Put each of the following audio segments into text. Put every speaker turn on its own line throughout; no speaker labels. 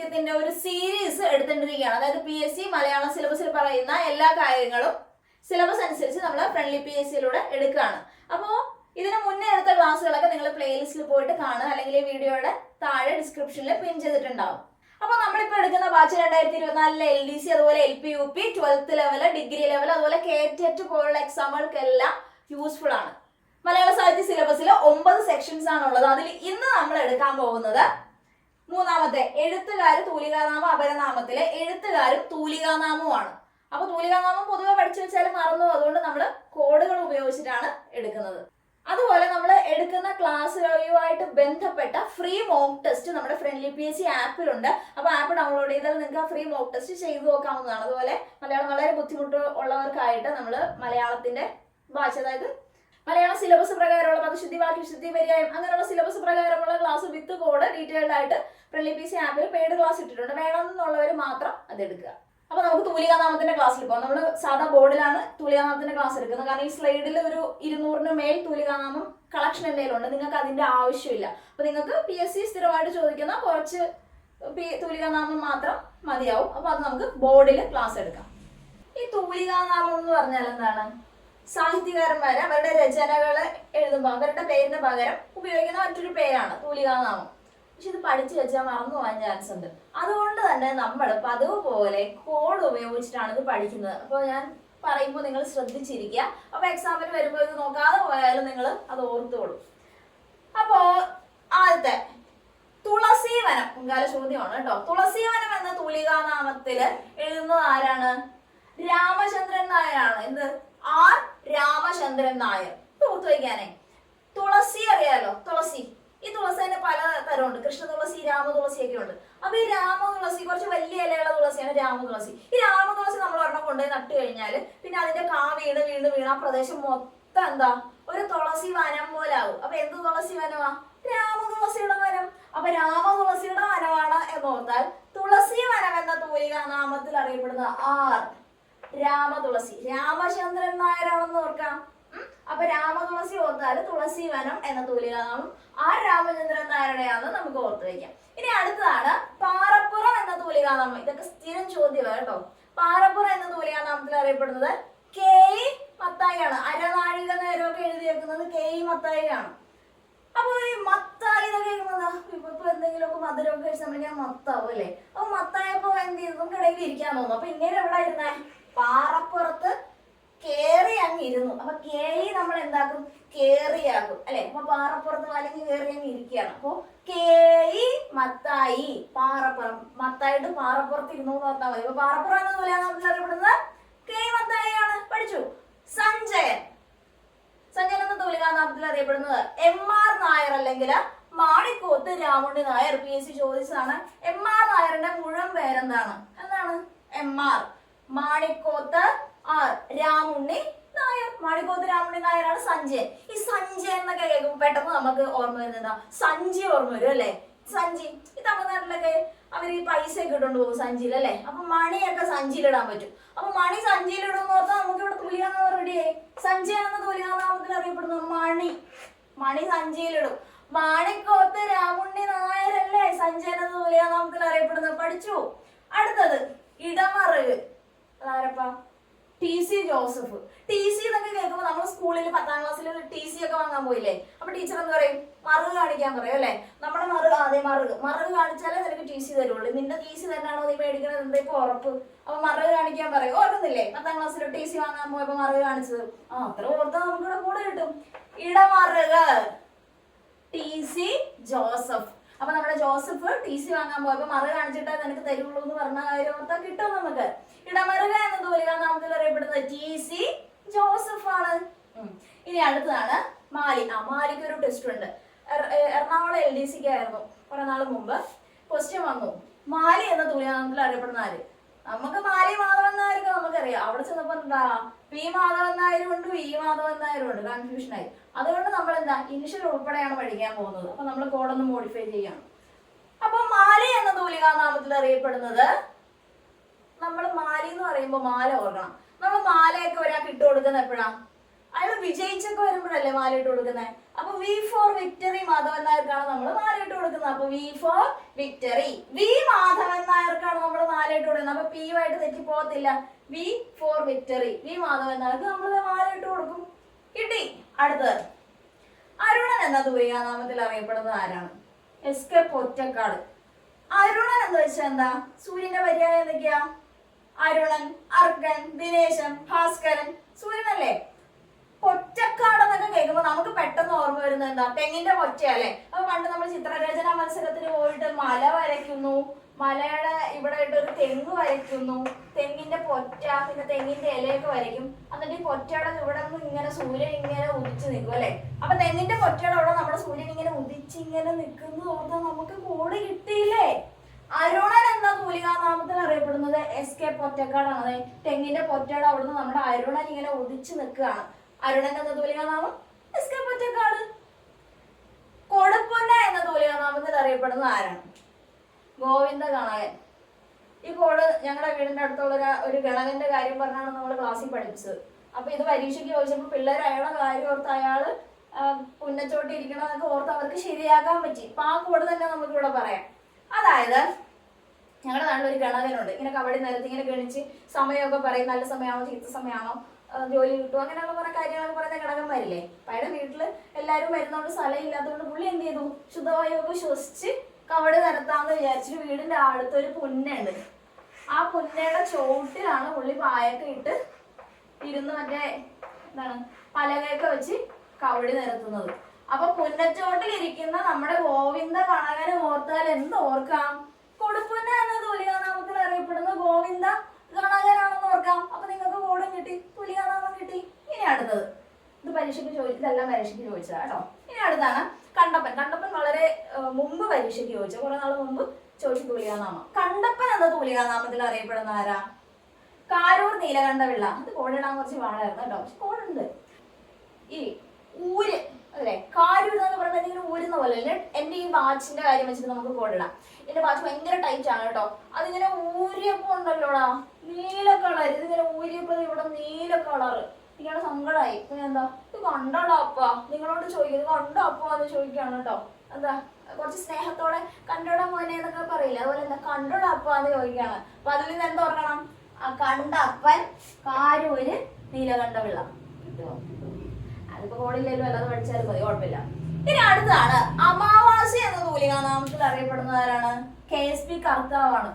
സാഹിത്യത്തിന്റെ ഒരു സീരീസ് എടുത്തിട്ടിരിക്കുകയാണ്. അതായത് P S C Malayalam സിലബസിൽ പറയുന്ന എല്ലാ കാര്യങ്ങളും സിലബസ് അനുസരിച്ച് നമ്മൾ ഫ്രണ്ട്ലി പി എസ് സിയിലൂടെ എടുക്കുകയാണ്. അപ്പോൾ ഇതിന് മുന്നേ എടുത്ത ക്ലാസ്സുകളൊക്കെ നിങ്ങൾ പ്ലേലിസ്റ്റിൽ പോയിട്ട് കാണുക. അല്ലെങ്കിൽ ഈ വീഡിയോയുടെ താഴെ ഡിസ്ക്രിപ്ഷനിൽ പിൻ ചെയ്തിട്ടുണ്ടാവും. അപ്പോൾ നമ്മളിപ്പോൾ എടുക്കുന്ന ബാച്ച് രണ്ടായിരത്തി ഇരുപത്തിനാലിലെ എൽ ഡി സി അതുപോലെ L P U P twelfth level degree level അതുപോലെ കെ ടെറ്റ് പോലുള്ള എക്സാമുകൾക്കെല്ലാം യൂസ്ഫുൾ ആണ്. മലയാള സാഹിത്യ സിലബസിൽ ഒമ്പത് സെക്ഷൻസ് ആണുള്ളത്. അതിൽ ഇന്ന് നമ്മൾ എടുക്കാൻ പോകുന്നത് മൂന്നാമത്തെ എഴുത്തുകാര് തൂലികാനാമം അപരനാമത്തിലെ എഴുത്തുകാരും തൂലികാനാമവുമാണ്. അപ്പൊ തൂലികാനാമം പൊതുവെ പഠിച്ചു വെച്ചാൽ മറന്നു അതുകൊണ്ട് നമ്മൾ കോഡുകൾ ഉപയോഗിച്ചിട്ടാണ് എടുക്കുന്നത്. അതുപോലെ നമ്മൾ എടുക്കുന്ന ക്ലാസ്സുകളുമായിട്ട് ബന്ധപ്പെട്ട ഫ്രീ മോക്ക് ടെസ്റ്റ് നമ്മുടെ ഫ്രണ്ട്ലി പി എസ് സി ആപ്പിലുണ്ട്. അപ്പൊ ആപ്പ് ഡൗൺലോഡ് ചെയ്താൽ നിങ്ങൾക്ക് ആ ഫ്രീ മോക്ക് ടെസ്റ്റ് ചെയ്തു നോക്കാവുന്നതാണ്. അതുപോലെ മലയാളം വളരെ ബുദ്ധിമുട്ട് ഉള്ളവർക്കായിട്ട് നമ്മൾ മലയാളത്തിന്റെ ഭാഷ അതായത് മലയാളം സിലബസ് പ്രകാരമുള്ള പദശുദ്ധി വാക്യശുദ്ധി പര്യായം അങ്ങനെയുള്ള സിലബസ് പ്രകാരമുള്ള ക്ലാസ് വിത്ത് കോഡ് ഡീറ്റെയിൽഡ് ആയിട്ട് പ്രളി പി സി ആപ്പിൽ പെയ്ഡ് ക്ലാസ് ഇട്ടിട്ടുണ്ട്. വേണമെന്നുള്ളവർ മാത്രം അത് എടുക്കുക അപ്പൊ നമുക്ക് തൂലികാനാമത്തിന്റെ ക്ലാസ്സിൽ പോകാം. നമ്മൾ സാധാ ബോർഡിലാണ് തൂലികാനാമത്തിന്റെ ക്ലാസ് എടുക്കുന്നത്. കാരണം ഈ സ്ലൈഡിൽ ഒരു ഇരുന്നൂറിന് മേൽ തൂലികാനാമം കളക്ഷൻ എന്തെങ്കിലും ഉണ്ട് നിങ്ങൾക്ക് അതിന്റെ ആവശ്യമില്ല. അപ്പൊ നിങ്ങൾക്ക് പി എസ് സി സ്ഥിരമായിട്ട് ചോദിക്കുന്ന കുറച്ച് തൂലികാനാമം മാത്രം മതിയാവും. അപ്പൊ അത് നമുക്ക് ബോർഡിൽ ക്ലാസ് എടുക്കാം. ഈ തൂലികാനാമം എന്ന് പറഞ്ഞാൽ എന്താണ്? സാഹിത്യകാരന്മാര് അവരുടെ രചനകൾ എഴുതുമ്പോൾ അവരുടെ പേരിന് പകരം ഉപയോഗിക്കുന്ന മറ്റൊരു പേരാണ് തൂലികാനാമം. പക്ഷെ ഇത് പഠിച്ചു വെച്ചാൽ മറന്നു പോകാൻ ചാൻസ് ഉണ്ട്. അതുകൊണ്ട് തന്നെ നമ്മൾ പതിവ് പോലെ കോഡ് ഉപയോഗിച്ചിട്ടാണ് ഇത് പഠിക്കുന്നത്. അപ്പോൾ ഞാൻ പറയുമ്പോൾ നിങ്ങൾ ശ്രദ്ധിച്ചിരിക്കുക. അപ്പോൾ എക്സാമിന് വരുമ്പോൾ ഇത് നോക്കാതെ പോയാലും നിങ്ങൾ അത് ഓർത്തോളൂ. അപ്പോ ആദ്യത്തെ തുളസീവനം മുൻകാല ചോദ്യമാണ് കേട്ടോ. തുളസീവനം എന്ന തുളികാനാമത്തിൽ എഴുതുന്നത് ആരാണ്? രാമചന്ദ്രൻ നായരാണ്. എന്ത്? ആർ രാമചന്ദ്രൻ നായർ. ഓർത്ത് വയ്ക്കാനേ. തുളസി അറിയാലോ? തുളസി. ഈ തുളസി തന്നെ പല തരമുണ്ട്. കൃഷ്ണ തുളസി രാമ തുളസി ഒക്കെ ഉണ്ട്. അപ്പൊ ഈ രാമ തുളസി കുറച്ച് വലിയ ഇലയുള്ള തുളസിയാണ് രാമ തുളസി. ഈ രാമ തുളസി നമ്മൾ ഒരെണ്ണം കൊണ്ടുപോയി നട്ടു കഴിഞ്ഞാൽ പിന്നെ അതിന്റെ കാ വീണ് വീണ് വീണ് ആ പ്രദേശം മൊത്തം എന്താ? ഒരു തുളസി വനം പോലെ ആവും. അപ്പൊ എന്ത് തുളസി വനമാ? രാമ തുളസിയുടെ വനം. അപ്പൊ രാമ തുളസിയുടെ വനമാണ് എന്ന് ഓർത്താൽ തുളസി വനം എന്ന തൂലിക നാമത്തിൽ അറിയപ്പെടുന്ന ആർ. രാമ തുളസി. രാമചന്ദ്രൻ നായരാണെന്ന് ഓർക്കാം. അപ്പൊ രാമ തുളസി ഓർത്താൽ തുളസി വനം എന്ന തൂലികാനാമം ആ രാമചന്ദ്രൻ നായരുടെയാണെന്ന് നമുക്ക് ഓർത്തു വയ്ക്കാം ഇനി അടുത്തതാണ് പാറപ്പുറം എന്ന തൂലികാനാമം ഇതൊക്കെ സ്ഥിരം ചോദ്യമാണ് കേട്ടോ. പാറപ്പുറം എന്ന തൂലികാനാമത്തിൽ അറിയപ്പെടുന്നത്. കെ മത്തായിയാണ്. അരനാഴിക നേരമൊക്കെ എഴുതി വെക്കുന്നത് കെ മത്തായിയാണ്. അപ്പൊ ഈ മത്തായി കേൾക്കുന്നത് ഇപ്പൊ എന്തെങ്കിലുമൊക്കെ മധുരമൊക്കെ കഴിച്ച് ഞാൻ മത്താവും അല്ലേ? അപ്പൊ മത്തായപ്പോ എന്ത് ചെയ്തു? നമുക്ക് ഇടയിൽ ഇരിക്കാൻ തോന്നും അപ്പൊ ഇങ്ങനെ എവിടെ ഇരുന്നേ? പാറപ്പുറത്ത് കേറി അങ്ങ് ഇരുന്നു. അപ്പൊ കേറി നമ്മൾ എന്താക്കും? കേറിയാകും അല്ലെ? അപ്പൊ പാറപ്പുറത്ത് അല്ലെങ്കിൽ കേറി അങ്ങ് ഇരിക്കുകയാണ്. അപ്പൊ കേയി മത്തായി പാറപ്പുറം. മത്തായിട്ട് പാറപ്പുറത്ത് ഇരുന്നു എന്ന് പറഞ്ഞാൽ മതി. അപ്പൊ പാറപ്പുറം എന്ന പോലെ നമ്മൾ അറിയപ്പെടുന്നത്. മത്തായിയാണ്. പഠിച്ചു. സഞ്ജയൻ. സഞ്ജയൻ എന്ന തൂലികാനാമത്തിൽ അറിയപ്പെടുന്നത് എം ആർ നായർ അല്ലെങ്കിൽ Manikkoth Ramunni Nair. P S C ചോദിച്ചതാണ്. എം ആർ നായറിന്റെ മുഴുവൻ പേരെന്താണ്? എന്താണ്? M R Manikkoth Ramunni Nair. Manikkoth Ramunni നായരാണ് സഞ്ജയൻ. ഈ സഞ്ജയൻ എന്നൊക്കെ കേൾക്കുമ്പോൾ പെട്ടെന്ന് നമുക്ക് ഓർമ്മ വരുന്നത് സഞ്ജി ഓർമ്മ വരും അല്ലേ? സഞ്ചി ഈ തമിഴ്നാട്ടിലൊക്കെ അവർ ഈ പൈസ ഒക്കെ ഇട്ടുകൊണ്ട് പോകും സഞ്ചിയിൽ അല്ലേ? അപ്പൊ മണിയൊക്കെ സഞ്ചിയിലിടാൻ പറ്റും. അപ്പൊ മണി സഞ്ജിയിൽ ഇടുമെന്ന് ഓർത്ത് നമുക്ക് ഇവിടെ തുലിയാന്ന് റെഡിയായി സഞ്ജയൻ എന്ന തുലിയാനാമത്തിൽ അറിയപ്പെടുന്നു മണി. മണി സഞ്ചിയിലിടും മാണിക്കോത്ത് രാമുണ്ണി നായരല്ലേ? സഞ്ജയൻ എന്ന തുലിയാനാമത്തിൽ അറിയപ്പെടുന്നത്. പഠിച്ചു. അടുത്തത് Idamaruku. അതാരപ്പാ? T C Joseph. T C എന്നൊക്കെ കേൾക്കുമ്പോൾ നമ്മൾ സ്കൂളിൽ പത്താം ക്ലാസ്സിൽ ടി സി ഒക്കെ വാങ്ങാൻ പോയില്ലേ? അപ്പൊ ടീച്ചർ എന്ത് പറയും? മറു കാണിക്കാൻ പറയും അല്ലേ? നമ്മുടെ മറു അതെ മറു മറു കാണിച്ചാലേ നിനക്ക് ടി സി തരുള്ളൂ. നിന്റെ ടി സി തന്നെയാണോ നീ മേടിക്കണത്? എന്താ ഇപ്പൊ ഉറപ്പ്? അപ്പൊ മറു കാണിക്കാൻ പറയും. ഓർക്കുന്നില്ലേ? പത്താം ക്ലാസ്സിൽ ടി സി വാങ്ങാൻ പോയപ്പോ മറു കാണിച്ചത്. ആ അത്ര ഓർത്താൽ നമുക്ക് ഇവിടെ കൂടെ കിട്ടും. ഇടമറുക. T C Joseph. അപ്പൊ നമ്മുടെ ജോസഫ് ടി സി വാങ്ങാൻ പോയപ്പോ മറ കാണിച്ചിട്ടേ നിനക്ക് തരുള്ളൂ എന്ന് പറഞ്ഞ കാര്യം ഓർത്താ കിട്ടും നമുക്ക്? ഇടമറുക എന്ന തൂലിക നാമത്തിൽ അറിയപ്പെടുന്നത് ടി സി ജോസഫ് ആണ് ഇനി അടുത്തതാണ് മാലി. ആ മാലിക്ക് ഒരു ടെസ്റ്റ് ഉണ്ട്. എറണാകുളം എൽ ഡി സിക്ക് ആയിരുന്നു കുറെ നാൾ മുമ്പ്. ക്വസ്റ്റ്യൻ വന്നു. മാലി എന്ന തൂലിക നാമത്തിൽ അറിയപ്പെടുന്ന ആര്? നമുക്ക് മാലി മാധവൻ നായർക്ക് നമുക്കറിയാം. അവിടെ ചെന്നപ്പോ എന്താ? പി മാധവൻ നായരും ഉണ്ട് ഇ മാധവൻ നായരും ഉണ്ട് കൺഫ്യൂഷൻ ആയി. അതുകൊണ്ട് നമ്മൾ എന്താ ഇനിഷ്യൽ ഉൾപ്പെടെയാണ് പഠിക്കാൻ പോകുന്നത്. അപ്പൊ നമ്മൾ കോഡൊന്ന് മോഡിഫൈ ചെയ്യണം. അപ്പൊ മാല എന്ന തൂലികാനാമത്തിൽ അറിയപ്പെടുന്നത് നമ്മൾ മാലി എന്ന് പറയുമ്പോൾ മാല ഓർക്കണം. നമ്മൾ മാലയൊക്കെ ഒരാൾക്ക് ഇട്ട് കൊടുക്കുന്ന എപ്പോഴാ? അയാൾ വിജയിച്ചൊക്കെ വരുമ്പോഴല്ലേ മാലയിട്ട് കൊടുക്കുന്നത് അപ്പൊ വി ഫോർ വിക്ടറി മാധവൻ നായർക്കാണ് നമ്മൾ മാലയിട്ട് കൊടുക്കുന്നത്. അപ്പൊ V for victory V Madhavan നായർക്കാണ് നമ്മൾ മാലയിട്ട് കൊടുക്കുന്നത്. അപ്പൊ പി ആയിട്ട് തെറ്റി പോകത്തില്ല. V for victory V Madhavan നായർക്ക് നമ്മൾ മാലയിട്ട് കൊടുക്കും. കിട്ടി. അടുത്തത്. അരുണൻ എന്ന തൂലികാനാമത്തിൽ അറിയപ്പെടുന്നത് ആരാണ്? S K Pottekkatt. അരുണൻ എന്ന് വെച്ചാൽ എന്താ? സൂര്യന്റെ പര്യായം എന്തൊക്കെയാ? അരുണൻ അർക്കൻ ദിനേശൻ ഭാസ്കരൻ. സൂര്യനല്ലേ? പൊറ്റക്കാട് എന്നൊക്കെ കേൾക്കുമ്പോൾ നമുക്ക് പെട്ടെന്ന് ഓർമ്മ വരുന്നത് എന്താ? തെങ്ങിന്റെ പൊറ്റയല്ലേ അപ്പൊ പണ്ട് നമ്മൾ ചിത്രരചന മത്സരത്തിന് പോയിട്ട് മല വരയ്ക്കുന്നു. മലയുടെ ഇവിടെ ആയിട്ട് ഒരു തെങ്ങ് വരയ്ക്കുന്നു. തെങ്ങിന്റെ പൊറ്റ പിന്നെ തെങ്ങിന്റെ ഇലയൊക്കെ വരയ്ക്കും. എന്നിട്ട് ഈ പൊറ്റയുടെ ഇവിടെ നിന്ന് ഇങ്ങനെ സൂര്യൻ ഇങ്ങനെ ഉദിച്ച് നിൽക്കും അല്ലെ? അപ്പൊ തെങ്ങിന്റെ പൊറ്റയുടെ അവിടെ നമ്മുടെ സൂര്യൻ ഇങ്ങനെ ഉദിച്ച് ഇങ്ങനെ നിൽക്കുന്നു ഓർത്താൽ നമുക്ക് കൂടെ കിട്ടിയില്ലേ? അരുണൻ എന്ന തൂലികാനാമത്തിൽ അറിയപ്പെടുന്നത് എസ് കെ പൊറ്റക്കാടാണ്. തെങ്ങിന്റെ പൊറ്റയുടെ അവിടുന്ന് നമ്മുടെ അരുണൻ ഇങ്ങനെ ഉദിച്ച് നിൽക്കുകയാണ്. അരുണൻ എന്ന തൂലികാനാമം എസ്കപ്പറ്റക്കാട് കൊടുപ്പുന്ന എന്ന തൂലികാനാമത്തിൽ അറിയപ്പെടുന്നത് ആരാണ്? ഗോവിന്ദ ഗണകൻ ഈ കോഡ് ഞങ്ങളുടെ വീടിന്റെ അടുത്തുള്ള ഒരു- ഗണകന്റെ കാര്യം പറഞ്ഞാണ് നമ്മൾ ക്ലാസ്സിൽ പഠിപ്പിച്ചത്. അപ്പൊ ഇത് പരീക്ഷയ്ക്ക് ചോദിച്ചപ്പോൾ പിള്ളേർ അയാളുടെ കാര്യം ഓർത്ത് അയാൾ പുന്നച്ചോട്ടി ഇരിക്കണമെന്നൊക്കെ ഓർത്ത് അവർക്ക് ശരിയാക്കാൻ പറ്റി. അപ്പൊ ആ കോഡ് തന്നെ നമുക്ക് ഇവിടെ പറയാം. അതായത് ഞങ്ങളുടെ നാട്ടിൽ ഒരു ഗണകനുണ്ട് ഇങ്ങനെ കബഡി നിരത്തി ഇങ്ങനെ ഗണിച്ച് സമയമൊക്കെ പറയും നല്ല സമയമാണോ ചീത്ത സമയമാണോ ജോലി കിട്ടും. അങ്ങനെയുള്ള കുറെ കാര്യങ്ങളൊക്കെ പറയുന്ന ഘടകന്മാരില്ലേ അയാളുടെ വീട്ടിൽ എല്ലാവരും വരുന്നതുകൊണ്ട് സ്ഥലം ഇല്ലാത്തതുകൊണ്ട് പുള്ളി എന്ത് ചെയ്തു? ശുദ്ധവായുവൊക്കെ ശ്വസിച്ച് കവട് നിരത്താന്ന് വിചാരിച്ചിട്ട് വീടിന്റെ അടുത്ത് ഒരു പുന്നുണ്ട് ആ പുന്നയുടെ ചോട്ടിലാണ് പുള്ളി പായൊക്കെ ഇട്ട് ഇരുന്ന് മറ്റേ എന്താണ് പലകയൊക്കെ വെച്ച് കവടി നിരത്തുന്നത്. അപ്പൊ പുന്നച്ചോട്ടിൽ ഇരിക്കുന്ന നമ്മുടെ ഗോവിന്ദ കണകനെ ഓർത്താൽ എന്ത് ഓർക്കാം? കൊടുപ്പുന്ന എന്ന തൂലികാനാമത്തിൽ അറിയപ്പെടുന്ന ഗോവിന്ദ കണകനാണെന്ന് ഓർക്കാം. അപ്പൊ നിങ്ങൾക്ക് കോടും കിട്ടി. അടുത്തത്. ഇത് പരീക്ഷയ്ക്ക് ചോദിച്ചത് ഇതെല്ലാം പരീക്ഷയ്ക്ക് ചോദിച്ചതാ കേട്ടോ. ഇനി അടുത്താണ് കണ്ടപ്പൻ. കണ്ടപ്പൻ വളരെ മുമ്പ് പരീക്ഷയ്ക്ക് ചോദിച്ച. കുറെ നാൾ മുമ്പ് ചോദിച്ചു തൂലികാനാമം കണ്ടപ്പൻ എന്ന തൂലികാനാമത്തിൽ അറിയപ്പെടുന്ന ആരാ? കാരൂർ നീലകണ്ഠപിള്ള. അത് കോടിടാൻ കുറച്ച് പാടായിരുന്നു കേട്ടോ. പക്ഷെ കോടുണ്ട് ഈ ഊര് അല്ലേ? കാരൂർ എന്നൊക്കെ പറയുമ്പോൾ എന്തെങ്കിലും ഊരുന്ന പോലെ അല്ലേ? എന്റെ ഈ വാച്ചിന്റെ കാര്യം വെച്ചിട്ട് നമുക്ക് കോടിടാം എന്റെ വാച്ച് ഭയങ്കര ടൈറ്റ് ആണ് കേട്ടോ. അതിങ്ങനെ ഊരിയപ്പോ ഉണ്ടല്ലോടാ. നീല കളർ ഇതിങ്ങനെ ഊരിയപ്പോ ഇവിടെ നീല കളർ ഇങ്ങനെ സങ്കടമായി പിന്നെ എന്താ? ഇത് കണ്ടോടോ അപ്പ. നിങ്ങളോട് ചോദിക്കും. കണ്ടോ അപ്പ എന്ന് ചോദിക്കുകയാണ് കേട്ടോ. എന്താ? കുറച്ച് സ്നേഹത്തോടെ കണ്ടോടാ മോനെ എന്നൊക്കെ പറയില്ല? അതുപോലെ എന്താ? കണ്ടോടാ അപ്പ എന്ന് ചോദിക്കുകയാണ്. അപ്പൊ അതിൽ നിന്ന് എന്താ ഓർക്കണം? ആ കണ്ട അപ്പൻ കാരൂര് നീലകണ്ഠപിള്ള കിട്ടുമോ അതിപ്പോ കോടില്ലല്ലോ അല്ലാതെ പഠിച്ചാലും മതി. കുഴപ്പമില്ല. ഇനി അടുത്താണ് അമാവാസി എന്ന തൂലികാനാമത്തിൽ അറിയപ്പെടുന്ന ആരാണ്? കെ എസ് പി കർത്താവാണ്.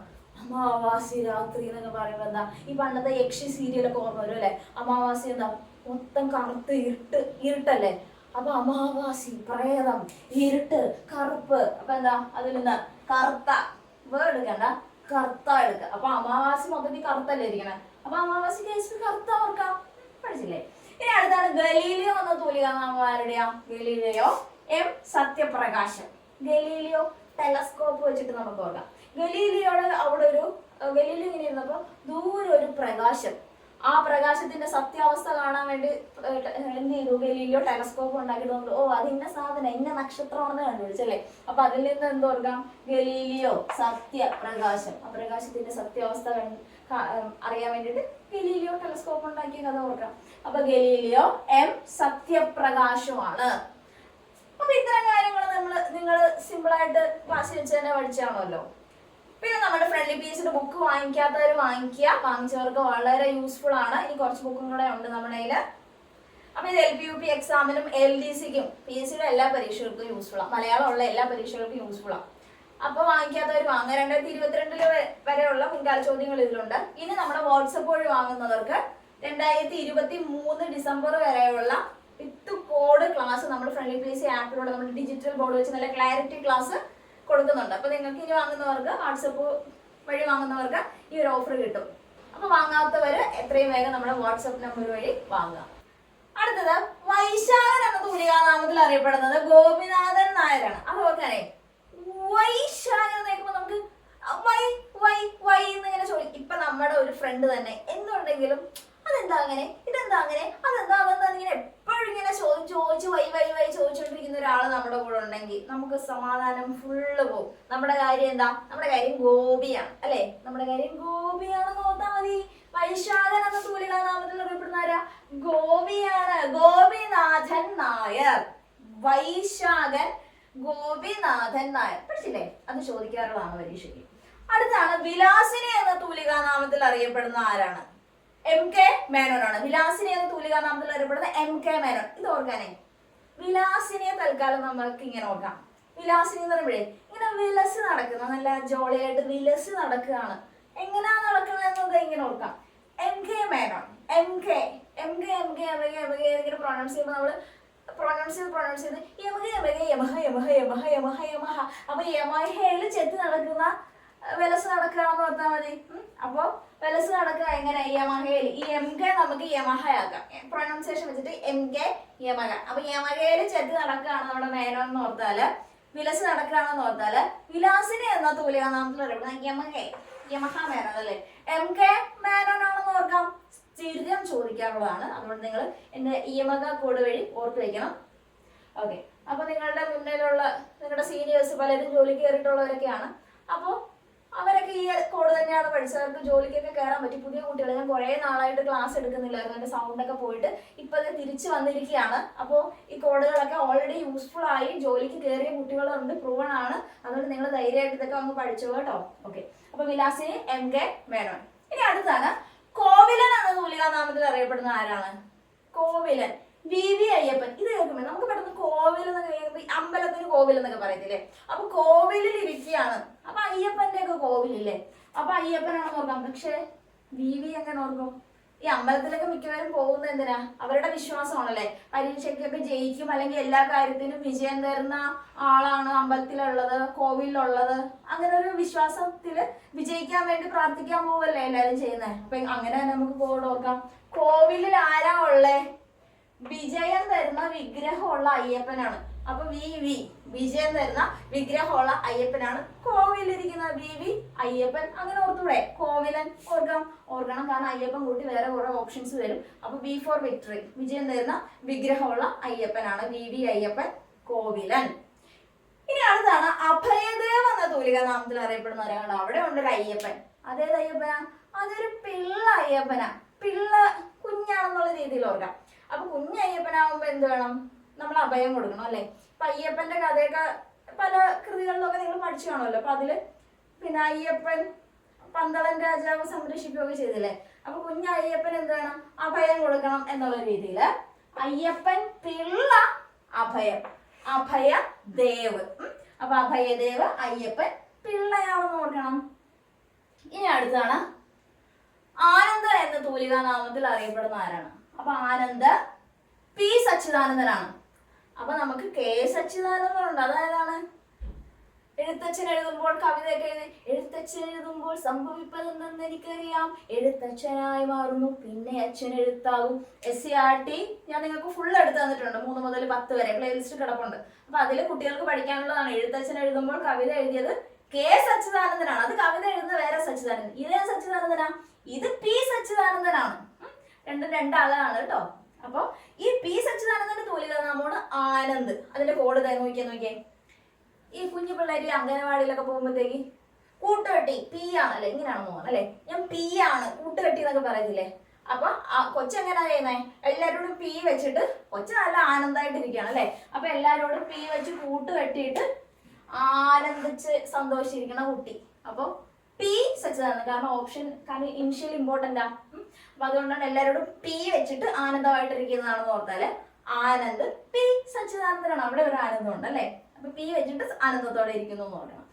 അമാവാസി രാത്രി എന്നൊക്കെ പറയുമ്പോ എന്താ ഈ പണ്ടത്തെ യക്ഷി സീരിയലൊക്കെ ഓർമ്മ വരും അല്ലെ? അമാവാസി എന്താ മൊത്തം കറുത്ത് ഇരുട്ട് ഇരുട്ടല്ലേ? അപ്പൊ അമാവാസി പ്രേതം ഇരുട്ട് കറുപ്പ് അപ്പൊ എന്താ അതിൽ നിന്ന് കറുത്ത വേർഡ് എടുക്കണ്ട കറുത്ത എടുക്കുക. അപ്പൊ അമാവാസി മൊത്തത്തിൽ കറുത്തല്ലേ ഇരിക്കണേ? അപ്പൊ അമാവാസി കെ എസ് പി കറുത്ത ഓർക്കാം. പഠിച്ചില്ലേ? ഇനി അടുത്താണ് ഗലീലിയോ എന്ന തൂലികാനാമം ആരുടെയാ Galileo M Sathyaprakasam. Galileo telescope വെച്ചിട്ട് നമുക്ക് ഓർക്കാം. ഗലീലിയോടെ അവിടെ ഒരു ഗലീലി ഇങ്ങനെ ഇരുന്നപ്പോ ദൂരെ ഒരു പ്രകാശം. ആ പ്രകാശത്തിന്റെ സത്യാവസ്ഥ കാണാൻ വേണ്ടി എന്ത് ചെയ്തു? ഗലീലിയോ ടെലസ്കോപ്പ് ഉണ്ടാക്കിയതുകൊണ്ട് ഓ അത് ഇന്ന സാധനം ഇന്ന നക്ഷത്രമാണെന്ന് കണ്ടുപിടിച്ചല്ലേ അപ്പൊ അതിൽ നിന്ന് എന്തോർക്കാം ഗലീലിയോ സത്യ പ്രകാശം. ആ പ്രകാശത്തിന്റെ സത്യാവസ്ഥ അറിയാൻ വേണ്ടിയിട്ട് ഗലീലിയോ ടെലസ്കോപ്പ് ഉണ്ടാക്കിയ കഥ ഓർക്കാം. അപ്പൊ ഗലീലിയോ എം സത്യപ്രകാശമാണ്. അപ്പൊ ഇത്തരം കാര്യങ്ങൾ നമ്മൾ നിങ്ങൾ സിമ്പിളായിട്ട് ക്ലാസ്സിൽ വെച്ച് തന്നെ പഠിച്ചാണല്ലോ. പിന്നെ നമ്മുടെ ഫ്രണ്ട്ലി പി പീസിന്റെ ബുക്ക് വാങ്ങിക്കാത്തവർ വാങ്ങിക്കുക. വാങ്ങിച്ചവർക്ക് വളരെ യൂസ്ഫുൾ ആണ്. ഇനി കുറച്ച് ബുക്കും കൂടെ ഉണ്ട് നമ്മുടെ കയ്യിൽ അപ്പൊ ഇത് എൽ പി യു പി എക്സാമിനും എൽ ഡി സിക്കും പി എസ് സിയുടെ എല്ലാ പരീക്ഷകൾക്കും യൂസ്ഫുൾ ആണ് മലയാളം ഉള്ള എല്ലാ പരീക്ഷകൾക്കും യൂസ്ഫുൾ ആണ് അപ്പൊ വാങ്ങിക്കാത്തവർ വാങ്ങുക. രണ്ടായിരത്തി ഇരുപത്തിരണ്ടിൽ വരെയുള്ള മുൻകാല ചോദ്യങ്ങൾ ഇതിലുണ്ട്. ഇനി നമ്മുടെ വാട്സപ്പ് വഴി വാങ്ങുന്നവർക്ക് രണ്ടായിരത്തി ഇരുപത്തി മൂന്ന് ഡിസംബർ വരെയുള്ള വിത്ത് കോഡ് ക്ലാസ് നമ്മൾ ഫ്രണ്ട്ലി പി എസ് സി ആപ്പിലൂടെ നമ്മൾ ഡിജിറ്റൽ ബോർഡ് വെച്ച് നല്ല ക്ലാരിറ്റി ക്ലാസ് കൊടുക്കുന്നുണ്ട്. അപ്പൊ നിങ്ങൾക്ക് ഇനി വാങ്ങുന്നവർക്ക് വാട്സപ്പ് വഴി വാങ്ങുന്നവർക്ക് ഈ ഒരു ഓഫർ കിട്ടും. അപ്പൊ വാങ്ങാത്തവര് എത്രയും വേഗം നമ്മുടെ വാട്സപ്പ് നമ്പർ വഴി വാങ്ങുക. അടുത്തത് വൈശാഖൻ എന്ന തൂലികാനാമത്തിൽ അറിയപ്പെടുന്നത് ഗോപിനാഥൻ നായരാണ്. അപ്പോൾ ഓർക്കാനേ വൈശാഖൻ എന്ന് കേൾക്കുമ്പോ നമുക്ക് വൈ വൈ വൈ എന്നിങ്ങനെ ചോദിക്കും ഇപ്പൊ നമ്മുടെ ഒരു ഫ്രണ്ട് തന്നെ. എന്തുണ്ടെങ്കിലും അതെന്താ അങ്ങനെ? ഇതെന്താ അങ്ങനെ? അതെന്താ അതെന്താ ഇങ്ങനെ എപ്പോഴും ഇങ്ങനെ ചോദിച്ച് വൈ വൈ വൈ ചോദിച്ചുകൊണ്ടിരിക്കുന്ന ഒരാൾ നമ്മുടെ കൂടെ ഉണ്ടെങ്കിൽ നമുക്ക് സമാധാനം ഫുള്ള് പോകും. നമ്മുടെ കാര്യം എന്താ? നമ്മുടെ കാര്യം ഗോപിയാണ് അല്ലെ? നമ്മുടെ കാര്യം ഗോപിയാണെന്ന് ഓർത്താൽ മതി. വൈശാഖൻ എന്ന അറിയപ്പെടുന്ന ആരാ? ഗോപിയാണ്. ഗോപിനാഥൻ നായർ. വൈശാഖൻ ഗോപിനാഥൻ നായർ. പഠിച്ചില്ലേ? അത് ചോദിക്കാറുള്ളതാണ് പരീക്ഷയ്ക്ക്. അടുത്താണ് വിലാസിനി എന്ന തൂലികാനാമത്തിൽ അറിയപ്പെടുന്ന ആരാണ്? എം കെ മേനോനാണ് വിലാസിനി എന്ന തൂലികാനാമത്തിൽ അറിയപ്പെടുന്ന എം കെ മേനോൻ ഇത് ഓർക്കാനേ വിലാസിനിയെ തൽക്കാലം നമുക്ക് ഇങ്ങനെ ഓർക്കാം വിലാസിനി എന്ന് പറയുമ്പോഴേ ഇങ്ങനെ വിലസ് നടക്കുന്ന നല്ല ജോളിയായിട്ട് വിലസ് നടക്കുകയാണ് എങ്ങനെയാ നടക്കുന്നത് എന്നത് ഇങ്ങനെ ഓർക്കാം M K Menon M K M K M K M K M K ഇങ്ങനെ പ്രൊണൗൺസ് ചെയ്യുമ്പോൾ നമ്മൾ പ്രൊണൗൺസ് ചെയ്ത് പ്രൊണൗൺസ് ചെയ്ത് Yamaha Yamaha Yamaha Yamaha Yamaha Yamaha അപ്പൊ യമഹയിൽ ചെത്തി നടക്കുന്ന വെലസ് നടക്കുകയാണെന്ന് പറഞ്ഞാൽ മതി. അപ്പൊ വെലസ് നടക്കുക എങ്ങനെ? യമഹയിൽ ഈ എം കെ നമുക്ക് യമഹയാക്കാം. പ്രൊനൗൺസിയേഷൻ വെച്ചിട്ട് എം കെ യമഹ. അപ്പൊ യമഹയിൽ ചെത്തി നടക്കുകയാണ് നമ്മുടെ മേനോ എന്ന് ഓർത്താൽ. വിലസ് നടക്കുകയാണെന്ന് ഓർത്താൽ. വിലാസിനെ എന്ന തൂലികാനാമത്തിൽ അറിയപ്പെടുന്ന യമഹ യമഹ മേനോൻ അല്ലേ? എം കെ മേനോനാണെന്ന് ഓർക്കാം. സ്ഥിരം ചോദിക്കാറുള്ളതാണ്. അതുകൊണ്ട് നിങ്ങൾ എന്റെ യമക കോഡ് വഴി ഓർത്ത് വയ്ക്കണം ഓക്കെ. അപ്പൊ നിങ്ങളുടെ മുന്നിലുള്ള നിങ്ങളുടെ സീനിയേഴ്സ് പലരും ജോലി കയറിയിട്ടുള്ളവരൊക്കെയാണ്. അപ്പോൾ അവരൊക്കെ ഈ കോഡ് തന്നെയാണ് പഠിച്ചവർക്ക് ജോലിക്കൊക്കെ കയറാൻ പറ്റി. പുതിയ കുട്ടികൾ ഞാൻ കുറേ നാളായിട്ട് ക്ലാസ് എടുക്കുന്നില്ലായിരുന്നു. എന്റെ സൗണ്ടൊക്കെ പോയിട്ട് ഇപ്പൊ അത് തിരിച്ചു വന്നിരിക്കുകയാണ്. അപ്പോൾ ഈ കോഡുകളൊക്കെ ഓൾറെഡി യൂസ്ഫുൾ ആയി. ജോലിക്ക് കയറിയ കുട്ടികളുണ്ട്. പ്രൂവൺ ആണ്. അതുകൊണ്ട് നിങ്ങൾ ധൈര്യമായിട്ട് ഇതൊക്കെ വന്ന് പഠിച്ചു കേട്ടോ. ഓക്കെ അപ്പൊ വിലാസിനി എം കെ മേനോൻ. ഇനി അടുത്താണ്. കോവിലൻ എന്ന തൂലികാനാമത്തിൽ അറിയപ്പെടുന്ന ആരാണ്? കോവിലൻ. V V Ayyappan. ഇത് കേൾക്കുമ്പോ നമുക്ക് പെട്ടെന്ന് കോവിൽ എന്നൊക്കെ കേൾക്കുമ്പോ ഈ അമ്പലത്തിന് കോവിൽ എന്നൊക്കെ പറയത്തില്ലേ? അപ്പൊ കോവിലിൽ ഇരിക്കുകയാണ്. അപ്പൊ അയ്യപ്പന്റെ ഒക്കെ കോവിലില്ലേ? അപ്പൊ അയ്യപ്പനാണെന്ന് ഓർക്കാം പക്ഷെ വി വി എങ്ങനെ ഓർക്കും? ഈ അമ്പലത്തിലൊക്കെ മിക്കവരും പോകുന്നത് എന്തിനാ? അവരുടെ വിശ്വാസമാണല്ലേ? പരീക്ഷയ്ക്കൊക്കെ ജയിക്കും അല്ലെങ്കിൽ എല്ലാ കാര്യത്തിനും വിജയം തരുന്ന ആളാണ് അമ്പലത്തിലുള്ളത് കോവിലുള്ളത് അങ്ങനെ ഒരു വിശ്വാസത്തിൽ വിജയിക്കാൻ വേണ്ടി പ്രാർത്ഥിക്കാൻ പോവല്ലേ എല്ലാരും ചെയ്യുന്നത് അപ്പൊ അങ്ങനെ തന്നെ നമുക്ക് പോകാം ഓർക്കാം. കോവിലിൽ ആരാ ഉള്ളേ? വിജയം തരുന്ന വിഗ്രഹമുള്ള അയ്യപ്പനാണ്. അപ്പൊ വി വി വിജയം തരുന്ന വിഗ്രഹമുള്ള അയ്യപ്പനാണ്. കോവിലിരിക്കുന്ന വി വി അയ്യപ്പൻ. അങ്ങനെ ഓർത്തൂടെ? കോവിലൻ ഓർക്കണം. ഓർക്കണം കാരണം അയ്യപ്പൻ കൂട്ടി വേറെ കുറെ ഓപ്ഷൻസ് വരും. അപ്പൊ വി ഫോർ വിക്ടറി. വിജയം തരുന്ന വിഗ്രഹമുള്ള അയ്യപ്പനാണ്. V V Ayyappan Kovilan. ഇനി അടുത്താണ് അഭയദേവ് എന്ന തൂലിക നാമത്തിൽ അറിയപ്പെടുന്ന ഒരാളാണ് അവിടെ ഉണ്ട് ഒരു അയ്യപ്പൻ. അതേത് അയ്യപ്പനാ? അതൊരു പിള്ള അയ്യപ്പനാ. പിള്ള കുഞ്ഞാണെന്നുള്ള രീതിയിൽ ഓർക്കാം. അപ്പൊ കുഞ്ഞ് അയ്യപ്പനാവുമ്പോ എന്ത് വേണം? നമ്മൾ അഭയം കൊടുക്കണം അല്ലെ? അപ്പൊ അയ്യപ്പന്റെ കഥയൊക്കെ പല കൃതികളിലൊക്കെ നിങ്ങൾ പഠിച്ചു കാണുമല്ലോ. അപ്പൊ അതിൽ പിന്നെ അയ്യപ്പൻ പന്തളൻ രാജാവ് സംരക്ഷിക്കുകയൊക്കെ ചെയ്തില്ലേ? അപ്പൊ കുഞ്ഞ് അയ്യപ്പൻ എന്ത് വേണം? അഭയം കൊടുക്കണം എന്നുള്ള രീതിയിൽ അയ്യപ്പൻ പിള്ള അഭയം അഭയ ദേവ്. ഉം. അപ്പൊ അഭയദേവ് അയ്യപ്പൻ പിള്ളയാണെന്ന് ഓർക്കണം. ഇനി അടുത്താണ് ആനന്ദ എന്ന തൂലികാ നാമത്തിൽ അറിയപ്പെടുന്ന ആരാണ്? അപ്പൊ ആനന്ദ് പി സച്ചിദാനന്ദനാണ്. അപ്പൊ നമുക്ക് കെ സച്ചിദാനന്ദനുണ്ട്. അതായതാണ് എഴുത്തച്ഛൻ എഴുതുമ്പോൾ കവിതയൊക്കെ എഴുതി എഴുത്തച്ഛൻ എഴുതുമ്പോൾ സംഭവിപ്പതെന്തെന്ന് എനിക്കറിയാം. എഴുത്തച്ഛനായി മാറുന്നു പിന്നെ അച്ഛൻ എഴുത്താകും. എസ് സി ആർ ടി ഞാൻ നിങ്ങൾക്ക് ഫുൾ എടുത്ത് തന്നിട്ടുണ്ട് മൂന്ന് മുതൽ പത്ത് വരെ പ്ലേലിസ്റ്റ് കിടപ്പുണ്ട്. അപ്പൊ അതിൽ കുട്ടികൾക്ക് പഠിക്കാനുള്ളതാണ്. എഴുത്തച്ഛൻ എഴുതുമ്പോൾ കവിത എഴുതിയത് കെ സച്ചിദാനന്ദനാണ്. അത് കവിത എഴുതുന്ന വേറെ സച്ചിദാനന്ദൻ. ഇതേ സച്ചിദാനന്ദനാ. ഇത് പി സച്ചിദാനന്ദനാണ്. രണ്ടും രണ്ടാളാണ് കേട്ടോ. അപ്പൊ ഈ പി സച്ചിദാനന്ദന്റെ തൂലിക നാമമാണ് ആനന്ദ്. അതിന്റെ കോഡ് തന്നെ നോക്കിയാ നോക്കിയേ. ഈ കുഞ്ഞു പിള്ളേര് അംഗനവാടിയിലൊക്കെ പോകുമ്പോഴത്തേക്ക് കൂട്ടുകെട്ടി പി ആണ്. അല്ലെ ഇങ്ങനെയാണ് തോന്നുന്നു അല്ലെ? ഞാൻ പി ആണ് കൂട്ടുകെട്ടി എന്നൊക്കെ പറയത്തില്ലേ? അപ്പൊ ആ കൊച്ചെങ്ങനെയാ ചെയ്യുന്നേ? എല്ലാരോടും പി വെച്ചിട്ട് കൊച്ച നല്ല ആനന്ദമായിട്ട് ഇരിക്കുകയാണ് അല്ലെ? അപ്പൊ എല്ലാരോടും പി വെച്ച് കൂട്ടുകെട്ടിയിട്ട് ആനന്ദിച്ച് സന്തോഷിച്ചിരിക്കണ കുട്ടി. അപ്പൊ പി സച്ചിദാനന്ദൻ കാരണം ഓപ്ഷൻ കാരണം ഇനിഷ്യൽ ഇമ്പോർട്ടന്റ്. അപ്പൊ അതുകൊണ്ടാണ് എല്ലാരോടും പി വെച്ചിട്ട് ആനന്ദമായിട്ടിരിക്കുന്നതാണെന്ന് ഓർത്താൽ ആനന്ദ് പി സച്ചിദാനന്ദനാണ്. അവിടെ ഒരു ആനന്ദം ഉണ്ട് അല്ലെ അപ്പൊ പി വെച്ചിട്ട് ആനന്ദത്തോടെ ഇരിക്കുന്നു എന്ന് പറയണം.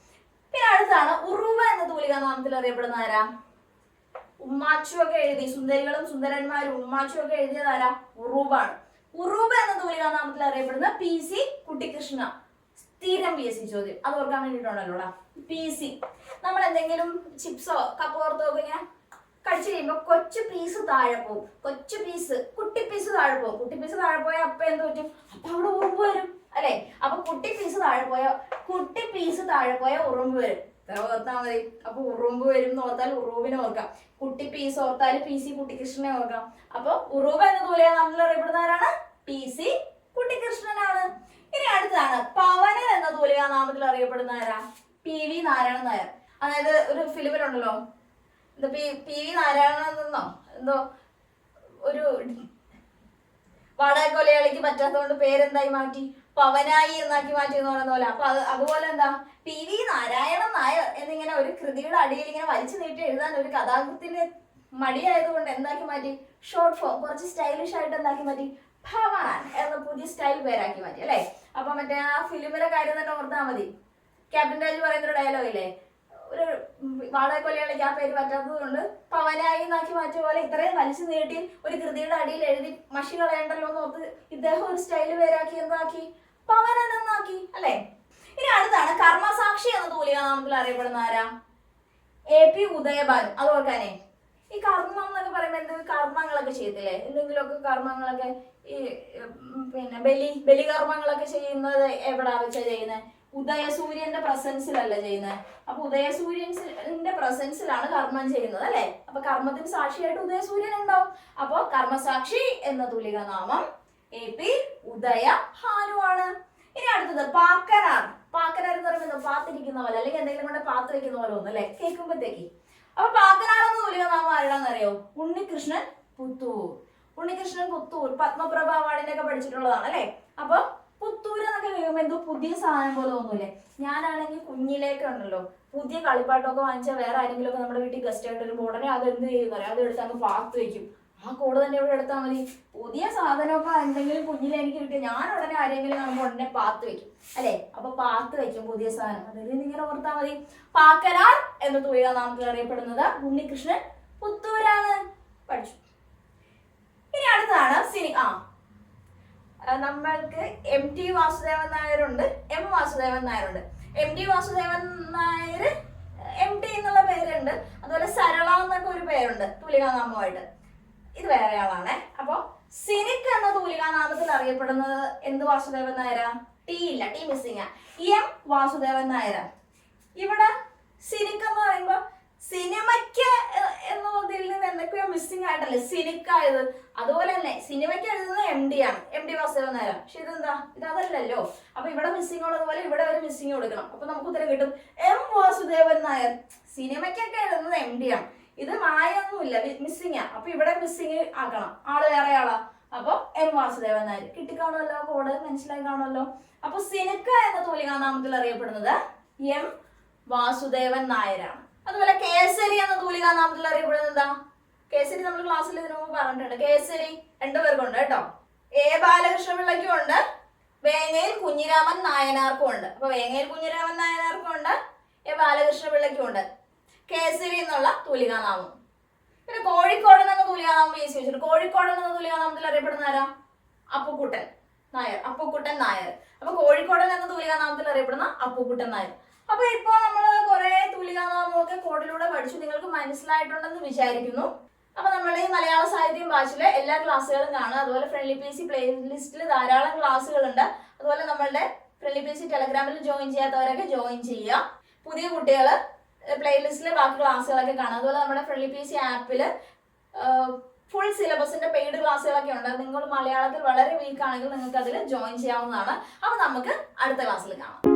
പിന്നെ അടുത്താണ് ഉറുവ എന്ന തൂലിക നാമത്തിൽ അറിയപ്പെടുന്ന ആരാ? ഉമ്മാച്ചു ഒക്കെ എഴുതി. സുന്ദരികളും സുന്ദരന്മാരും ഉമ്മാച്ചു ഒക്കെ എഴുതിയത് ആരാ? ഉറൂബാണ് ഉറുവ എന്ന തൂലിക നാമത്തിൽ അറിയപ്പെടുന്ന പി സി കുട്ടിക്കൃഷ്ണ സ്ഥിരം പി എസ് സി ചോദ്യം. അത് ഓർക്കാൻ വേണ്ടിയിട്ടുണ്ടല്ലോ പി സി. നമ്മൾ എന്തെങ്കിലും ചിപ്സോ കപ്പ് ഓർത്തോ ഒക്കെ ഇങ്ങനെ കടിച്ചു കഴിയുമ്പോ കൊച്ചു പീസ് താഴെ പോകും. കൊച്ചു പീസ് കുട്ടി പീസ് താഴെ പോകും. കുട്ടി പീസ് താഴെ പോയാൽ അപ്പൊ എന്ത് പറ്റും? അപ്പൊ അവിടെ ഉറുമ്പ് വരും അല്ലെ? അപ്പൊ കുട്ടി പീസ് താഴെ പോയ കുട്ടി പീസ് താഴെ പോയ ഉറുമ്പ് വരും. ഓർത്താൽ മതി. അപ്പൊ ഉറുമ്പ് വരും ഓർത്താൽ ഉറൂബിനെ ഓർക്കാം. കുട്ടി പീസ് ഓർത്താൽ പി സി കുട്ടികൃഷ്ണനെ ഓർക്കാം. അപ്പൊ ഉറൂബ് എന്നതുപോലെ നമ്മൾ അറിയപ്പെടുന്ന ആരാണ്? പി സി കുട്ടികൃഷ്ണനാണ്. ഇനി അടുത്തതാണ് പവനൻ എന്നതുപോലെ ആ നാമത്തിൽ അറിയപ്പെടുന്ന ആരാ? P V Narayanan Nair. അതായത് ഒരു ഫിലിമിലുണ്ടല്ലോ എന്താ പി വി നാരായണൻ എന്നോ? എന്തോ ഒരു വാടക കൊലയാളിക്ക് പറ്റാത്തതുകൊണ്ട് പേരെന്തായി മാറ്റി? പവനായി എന്നാക്കി മാറ്റി എന്ന് പറയുന്ന പോലെ. അപ്പൊ അത് അതുപോലെ എന്താ? പി വി നാരായണൻ നായർ എന്നിങ്ങനെ ഒരു കൃതിയുടെ അടിയിൽ ഇങ്ങനെ വലിച്ചു നീട്ടി എഴുതാൻ ഒരു കഥാകൃത്തിന് മടിയായതുകൊണ്ട് എന്താക്കി മാറ്റി? ഷോർട്ട് ഫോം കുറച്ച് സ്റ്റൈലിഷ് ആയിട്ട് എന്താക്കി മാറ്റി? ഭവാൻ എന്ന പുതിയ സ്റ്റൈൽ പേരാക്കി മാറ്റി അല്ലേ? അപ്പൊ മറ്റേ ആ ഫിലിമിലെ കാര്യം തന്നെ ഓർത്താൽ മതി. ക്യാപ്റ്റൻ രാജ് പറയുന്ന ഒരു ഡയലോഗ് ഇല്ലേ? ഒരു വാടക കൊലയാളിക്ക് ആ പേര് പറ്റാത്തത് കൊണ്ട് പവനായി എന്നാക്കി മാറ്റിയ പോലെ ഇത്രയും വലിച്ചു നീട്ടി ഒരു കൃതിയുടെ അടിയിൽ എഴുതി മഷി കളയണ്ടല്ലോ എന്ന് ഇദ്ദേഹം ഒരു സ്റ്റൈൽ പേരാക്കി എന്താക്കി? പവനൻ എന്നാക്കി അല്ലേ? ഇനി അടുത്താണ് കർമ്മസാക്ഷി എന്ന തൂലിക നാമത്തിൽ അറിയപ്പെടുന്ന ആരാ? A P Udayabhanu. അത് ഈ കർമ്മം എന്നൊക്കെ പറയുമ്പോൾ എന്തെങ്കിലും കർമ്മങ്ങളൊക്കെ ചെയ്യത്തില്ലേ? എന്തെങ്കിലുമൊക്കെ കർമ്മങ്ങളൊക്കെ ഈ പിന്നെ ബലി ബലികർമ്മങ്ങളൊക്കെ ചെയ്യുന്നത് എവിടാ വെച്ചാ ചെയ്യുന്നത് ഉദയസൂര്യന്റെ പ്രസൻസിലല്ല ചെയ്യുന്നത് അപ്പൊ ഉദയസൂര്യന്റെ പ്രസൻസിലാണ് കർമ്മം ചെയ്യുന്നത് അല്ലെ? അപ്പൊ കർമ്മത്തിന് സാക്ഷിയായിട്ട് ഉദയസൂര്യൻ ഉണ്ടാവും. അപ്പൊ കർമ്മസാക്ഷി എന്ന തുലിക നാമം എ പി ഉദയ ഹാനുവാണ് ഇനി അടുത്തത് പാക്കനാർ പാക്കനാർ എന്ന് പറയുന്നത് പാത്തിരിക്കുന്ന പോലെ അല്ലെങ്കിൽ എന്തെങ്കിലും കൊണ്ട് പാത്ത് പോലെ ഒന്ന് അല്ലെ? കേൾക്കുമ്പോഴത്തേക്ക് അപ്പൊ പാക്കനാർ എന്ന തുലിക നാമം ആരാണെന്നറിയോ ഉണ്ണികൃഷ്ണൻ പുത്തൂർ. ഉണ്ണികൃഷ്ണൻ പുത്തൂർ പത്മപ്രഭ ഒക്കെ പഠിച്ചിട്ടുള്ളതാണ് അല്ലെ? അപ്പൊ പുത്തൂർ എന്നൊക്കെ എന്തോ പുതിയ സാധനം പോലെ തോന്നൂലേ ഞാനാണെങ്കിൽ കുഞ്ഞിലേക്ക് ഉണ്ടല്ലോ പുതിയ കളിപ്പാട്ടമൊക്കെ വാങ്ങിച്ചാൽ വേറെ ആരെങ്കിലും ഒക്കെ നമ്മുടെ വീട്ടിൽ ഗസ്റ്റ് ആയിട്ട് വരുമ്പോൾ ഉടനെ അത് എന്ത് ചെയ്യുന്ന അത് എടുത്ത് അങ്ങ് പാത്ത് വെക്കും. ആ കോഡ് തന്നെ ഇവിടെ എടുത്താൽ മതി. പുതിയ സാധനമൊക്കെ എന്തെങ്കിലും കുഞ്ഞിലെ എനിക്ക് കിട്ടിയ ഞാൻ ഉടനെ ആരെങ്കിലും കാണുമ്പോൾ ഉടനെ പാത്ത് വെക്കും. അല്ലേ? അപ്പൊ പാത്ത് വെക്കും പുതിയ സാധനം. അതിൽ ഇങ്ങനെ ഓർത്താൽ മതി. പാക്കനാർ എന്ന തുക നാമത്തിൽ അറിയപ്പെടുന്നത്. ഉണ്ണികൃഷ്ണൻ പുത്തൂരാണ്. പഠിച്ചു. ഇനി അടുത്താണ് സിനി ആ, നമ്മൾക്ക് എം ടി വാസുദേവൻ നായരുണ്ട് M Vasudevan നായരുണ്ട്. M T Vasudevan Nair M T എന്നുള്ള പേരുണ്ട്. അതുപോലെ സരള എന്നൊക്കെ ഒരു പേരുണ്ട് തൂലികാനാമമായിട്ട്. ഇത് വേറെ ആളാണേ. അപ്പോൾ സിനിക് എന്ന തൂലികാനാമത്തിൽ അറിയപ്പെടുന്നത് എന്ത് വാസുദേവൻ നായരാ? ടി ഇല്ല ടി മിസ്സിങ് എം വാസുദേവൻ നായരാ. ഇവിടെ സിനിക് എന്ന് പറയുമ്പോ സിനിമയ്ക്ക് എന്ന നിന്ന് എന്തൊക്കെയോ മിസ്സിംഗ് ആയിട്ടല്ലേ? സിനിക്കായത് അതുപോലെ തന്നെ സിനിമയ്ക്ക് എഴുതുന്നത് എം ഡി ആണ്. എം ഡി വാസുദേവൻ നായർ പക്ഷെ ഇതെന്താ? ഇത് അതല്ലല്ലോ. അപ്പൊ ഇവിടെ മിസ്സിംഗ് ഉള്ളതുപോലെ ഇവിടെ ഒരു മിസ്സിംഗ് കൊടുക്കണം. അപ്പൊ നമുക്ക് ഉത്തരം കിട്ടും. എം വാസുദേവൻ നായർ സിനിമയ്ക്കൊക്കെ എഴുതുന്നത് എം ഡി ആണ്. ഇത് മായൊന്നുമില്ല. മിസ്സിംഗ് അപ്പൊ ഇവിടെ മിസ്സിങ് ആക്കണം. ആൾ വേറെ ആളാ അപ്പൊ എം വാസുദേവൻ നായർ. കിട്ടിക്കാണുമല്ലോ? കോഡ് മനസ്സിലായി കാണുമല്ലോ? അപ്പൊ സിനിക്ക എന്ന തൂലികാനാമത്തിൽ അറിയപ്പെടുന്നത് എം വാസുദേവൻ നായരാണ്. അതുപോലെ കേസരി എന്ന തൂലികാനാമത്തിൽ അറിയപ്പെടുന്നത് എന്താ? കേസരി നമ്മൾ ക്ലാസ്സിൽ ഇതിനു മുമ്പ് പറഞ്ഞിട്ടുണ്ട്. കേസരി രണ്ടുപേർക്കുണ്ട് കേട്ടോ. എ ബാലകൃഷ്ണ പിള്ളയ്ക്കും ഉണ്ട്. വേങ്ങയിൽ കുഞ്ഞിരാമൻ നായനാർക്കും ഉണ്ട്. അപ്പൊ വേങ്ങയിൽ കുഞ്ഞിരാമൻ നായനാർക്കും ഉണ്ട്. എ ബാലകൃഷ്ണ പിള്ളയ്ക്കും ഉണ്ട്. കേസരി എന്നുള്ള തൂലികാനാമം പിന്നെ കോഴിക്കോടൻ എന്ന തൂലികാനാമം ഈസി വെച്ചിട്ടുണ്ട്. കോഴിക്കോടൻ എന്ന തൂലികാനാമത്തിൽ അറിയപ്പെടുന്ന ആരാ? അപ്പുക്കുട്ടൻ നായർ. അപ്പുക്കുട്ടൻ നായർ. അപ്പൊ കോഴിക്കോടൻ എന്ന തൂലികാനാമത്തിൽ അറിയപ്പെടുന്ന അപ്പുക്കുട്ടൻ നായർ. അപ്പൊ ഇപ്പോ നമ്മൾ കുറെ തൂലികാനാമമൊക്കെ കോഡിലൂടെ പഠിച്ചു നിങ്ങൾക്ക് മനസ്സിലായിട്ടുണ്ടെന്ന് വിചാരിക്കുന്നു. അപ്പൊ നമ്മൾ ഈ മലയാള സാഹിത്യം ഭാഷയിലെ എല്ലാ ക്ലാസ്സുകളും കാണുക. അതുപോലെ ഫ്രണ്ട്ലി പി സി പ്ലേ ലിസ്റ്റിൽ ധാരാളം ക്ലാസ്സുകളുണ്ട്. അതുപോലെ നമ്മളുടെ ഫ്രണ്ട്ലി പി സി ടെലഗ്രാമിൽ ജോയിൻ ചെയ്യാത്തവരൊക്കെ ജോയിൻ ചെയ്യുക. പുതിയ കുട്ടികൾ പ്ലേലിസ്റ്റിലെ ബാക്കി ക്ലാസ്സുകളൊക്കെ കാണുക. അതുപോലെ നമ്മുടെ ഫ്രണ്ട്ലി പി സി ആപ്പിൽ ഫുൾ സിലബസിന്റെ പെയ്ഡ് ക്ലാസ്സുകളൊക്കെ ഉണ്ട്. നിങ്ങൾ മലയാളത്തിൽ വളരെ വീക്ക് ആണെങ്കിൽ നിങ്ങൾക്ക് അതിൽ ജോയിൻ ചെയ്യാവുന്നതാണ്. അപ്പൊ നമുക്ക് അടുത്ത ക്ലാസ്സിൽ കാണാം.